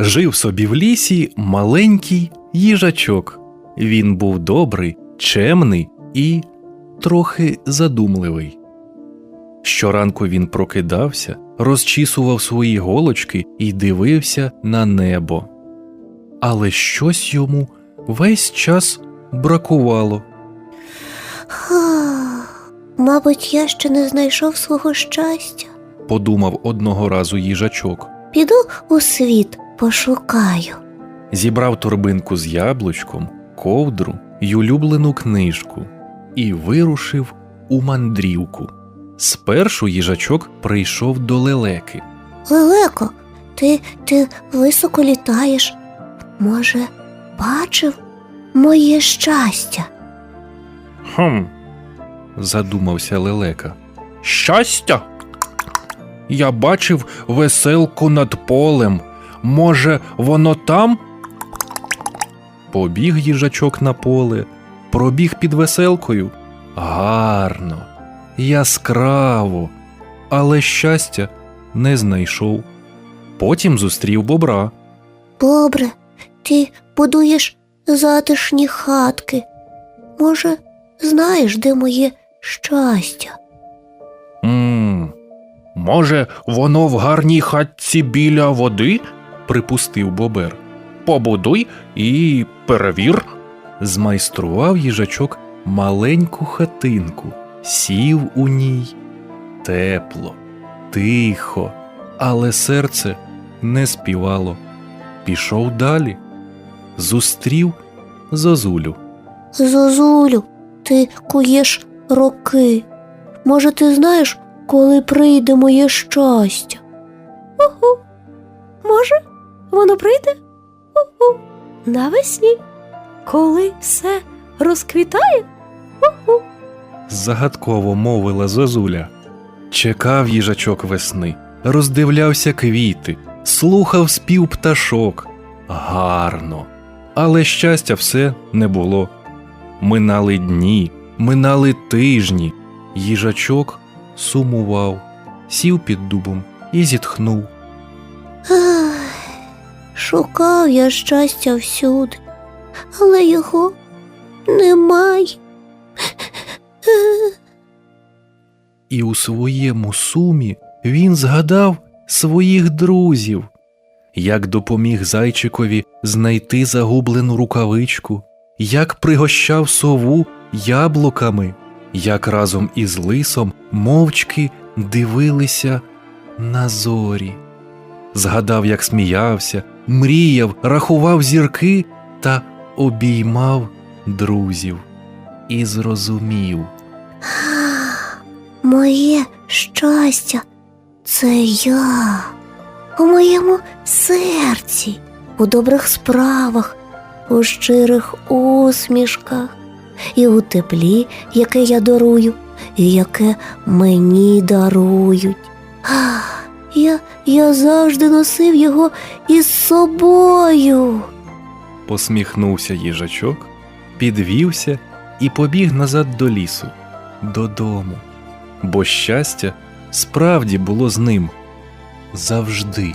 Жив собі в лісі маленький їжачок. Він був добрий, чемний і трохи задумливий. Щоранку він прокидався, розчісував свої голочки і дивився на небо. Але щось йому весь час бракувало. Мабуть, я ще не знайшов свого щастя. Подумав одного разу їжачок. Піду у світ, пошукаю. зібрав торбинку з яблучком, ковдру й улюблену книжку і вирушив у мандрівку. Спершу їжачок прийшов до лелеки. Лелеко, ти, ти високо літаєш. Може, бачив моє щастя? Хм. задумався лелека. Щастя? Я бачив веселку над полем. Може, воно там? Побіг їжачок на поле, пробіг під веселкою. Гарно, яскраво, але щастя не знайшов. Потім зустрів бобра. Добре, ти будуєш затишні хатки. Може, знаєш, де моє щастя? Мм, може, воно в гарній хатці біля води? Припустив бобер. Побудуй і перевір. Змайстрував їжачок маленьку хатинку, сів у ній. Тепло, тихо, але серце не співало. Пішов далі, зустрів зозулю. Зозулю, ти куєш роки. Може, ти знаєш, коли прийде моє щастя? Угу. Може, воно прийде? Угу. Навесні, коли все розквітає? Угу. загадково мовила зозуля. Чекав їжачок весни, роздивлявся квіти, слухав спів пташок. Гарно. Але щастя все не було. Минали дні, минали тижні. Їжачок сумував, сів під дубом і зітхнув. Шукав я щастя всюди, але його немає. І у своєму сумі він згадав своїх друзів, як допоміг зайчикові знайти загублену рукавичку, як пригощав сову яблуками, як разом із лисом мовчки дивилися на зорі. Згадав, як сміявся, мріяв, рахував зірки та обіймав друзів. І зрозумів. Моє щастя це я у моєму серці, у добрих справах, у щирих усмішках і у теплі, яке я дарую, і яке мені дарують. Я, я завжди носив його із собою. Посміхнувся їжачок, підвівся і побіг назад до лісу, додому, бо щастя справді було з ним завжди.